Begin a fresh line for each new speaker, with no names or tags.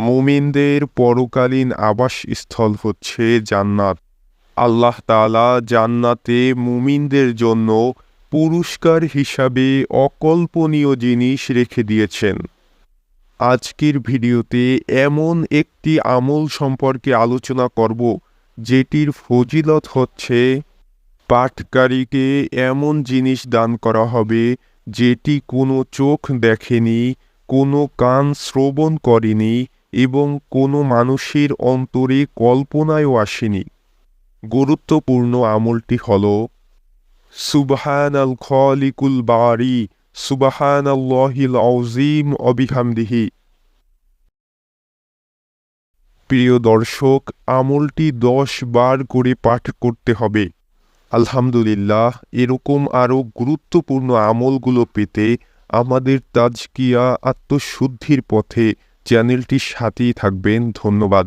মুমিনদের পরকালীন আবাসস্থল হচ্ছে জান্নাত। আল্লাহ তাআলা জান্নাতে মুমিনদের জন্য পুরস্কার হিসাবে অকল্পনীয় জিনিস রেখে দিয়েছেন। আজকের ভিডিওতে এমন একটি আমল সম্পর্কে আলোচনা করব, যেটির ফজিলত হচ্ছে, পাঠকারীকে এমন জিনিস দান করা হবে যেটি কোনো চোখ দেখেনি, কোনো কান শ্রবণ করেনি এবং কোনো মানুষের অন্তরে কল্পনায়ও আসেনি। গুরুত্বপূর্ণ আমলটি হল সুবহান আল খলিকুল বারি সুবাহান আল্লাহিল আউজিম অবিহামদিহি। প্রিয় দর্শক, আমলটি দশ বার করে পাঠ করতে হবে। আলহামদুলিল্লাহ, এরকম আরও গুরুত্বপূর্ণ আমলগুলো পেতে আমাদের তাজকিয়া আত্মশুদ্ধির পথে চ্যানেলটির সাথেই থাকবেন। ধন্যবাদ।